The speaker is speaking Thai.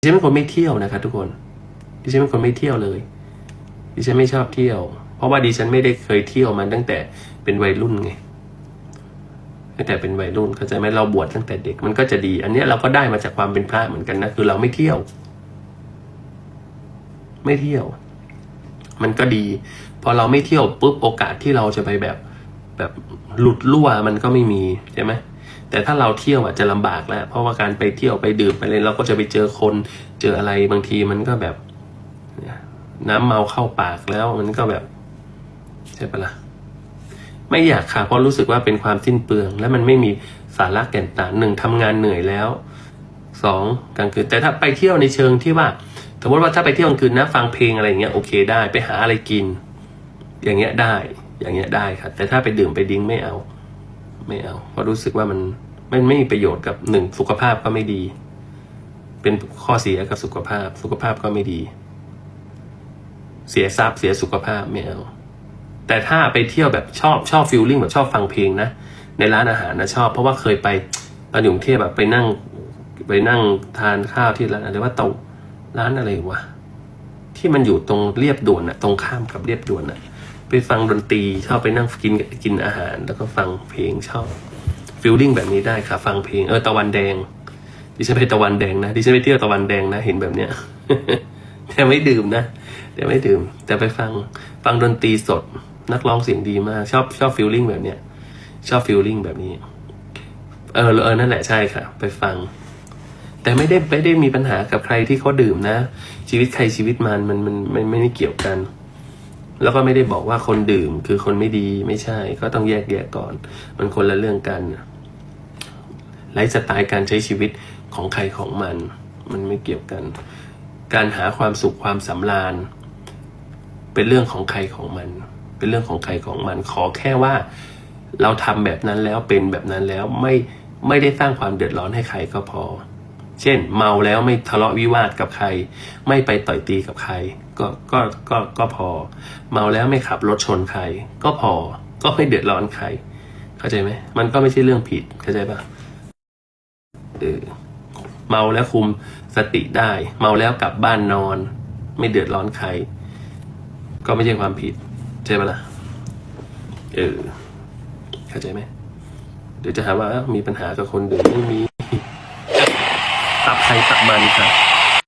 ดิฉันเป็นคนไม่เที่ยวนะครับทุกคน ดิฉันเป็นคนไม่เที่ยวเลย ดิฉันไม่ชอบเที่ยว เพราะว่าดิฉันไม่ได้เคยเที่ยวมาตั้งแต่เป็นวัยรุ่นไง ตั้งแต่เป็นวัยรุ่นเข้าใจไหมเราบวชตั้งแต่เด็กมันก็จะดี อันนี้เราก็ได้มาจากความเป็นพระเหมือนกันนะ คือเราไม่เที่ยว ไม่เที่ยว มันก็ดี พอเราไม่เที่ยวปุ๊บโอกาสที่เราจะไปแบบแบบหลุดรั่วมันก็ไม่มีใช่ไหม แต่ถ้าเราเที่ยวอาจจะลำบากแล้วเพราะว่าการไปเที่ยวไปดื่มไปเลยเราก็จะไปเจอคนเจออะไรบางทีมันก็แบบน้ำเมาเข้าปากแล้วมันก็แบบ ใช่ปะล่ะไม่อยากค่ะเพราะรู้สึกว่าเป็นความสิ้นเปลือง และมันไม่มีสาระแก่นสารหนึ่งทำงานเหนื่อยแล้วสองกลางคืนแต่ถ้าไปเที่ยวในเชิงที่ว่าสมมติว่าถ้าไปเที่ยวกลางคืนนะฟังเพลงอะไรอย่างเงี้ยโอเคได้ไปหาอะไรกิน อย่างเงี้ยได้ อย่างเงี้ยได้ครับแต่ถ้าไปดื่มไปดิ้งไม่เอา ไม่เอาเพราะรู้สึกว่ามัน มันไม่มีประโยชน์กับหนึ่งสุขภาพก็ไม่ดี เป็นข้อเสียกับสุขภาพ สุขภาพก็ไม่ดี เสียทรัพย์เสียสุขภาพไม่เอาแต่ถ้าไปเที่ยวแบบชอบชอบฟิลลิ่งแบบชอบฟังเพลงนะในร้านอาหารนะชอบ เพราะว่าเคยไปตอนอยู่กรุงเทพแบบไปนั่งไปนั่งทานข้าวที่ร้านอะไรว่าเตาร้านอะไรวะที่มันอยู่ตรงเรียบด่วนอะตรงข้ามกับเรียบด่วนอะไปฟังดนตรีชอบไปนั่งกินกินอาหาร แล้วก็ฟังเพลงชอบ ฟิลลิ่งแบบนี้ได้ค่ะ ฟังเพลงเออตะวันแดง ดิฉันไปตะวันแดงนะดิฉันไปเที่ยวตะวันแดงนะ เห็นแบบเนี้ยแต่ไม่ดื่มนะแต่ไม่ดื่ม แต่ไปฟังฟังดนตรีสด นักร้องเสียงดีมาก ชอบชอบฟิลลิ่งแบบเนี้ยชอบฟิลลิ่งแบบนี้ เออเออนั่นแหละใช่ค่ะ ไปฟัง แต่ไม่ได้ไม่ได้มีปัญหากับใครที่เขาดื่มนะ ชีวิตใครชีวิตมันมันมันมันไม่ได้เกี่ยวกัน แล้วก็ไม่ได้บอกว่าคนดื่มคือคนไม่ดีไม่ใช่ ก็ต้องแยกแยะก่อน มันคนละเรื่องกันไลฟ์สไตล์การใช้ชีวิตของใครของมัน มันไม่เกี่ยวกัน การหาความสุขความสำราญ เป็นเรื่องของใครของมัน เป็นเรื่องของใครของมัน ขอแค่ว่า เราทำแบบนั้นแล้วเป็นแบบนั้นแล้วไม่ไม่ได้สร้างความเดือดร้อนให้ใครก็พอ เช่น เมาแล้วไม่ทะเลาะวิวาทกับใคร ไม่ไปต่อยตีกับใคร ก็ก็ก็ก็พอ เมาแล้วไม่ขับรถชนใคร ก็พอก็ไม่เดือดร้อนใคร เข้าใจไหมมันก็ไม่ใช่เรื่องผิดเข้าใจปะเออเมาแล้วคุมสติได้ เมาแล้วกลับบ้านนอน ไม่เดือดร้อนใคร ก็ไม่ใช่ความผิดใช่ปะล่ะเออเข้าใจไหมเดี๋ยวจะหาว่าเอ้ามีปัญหากับคนดื่มไม่มี ตับใครตับมันค่ะ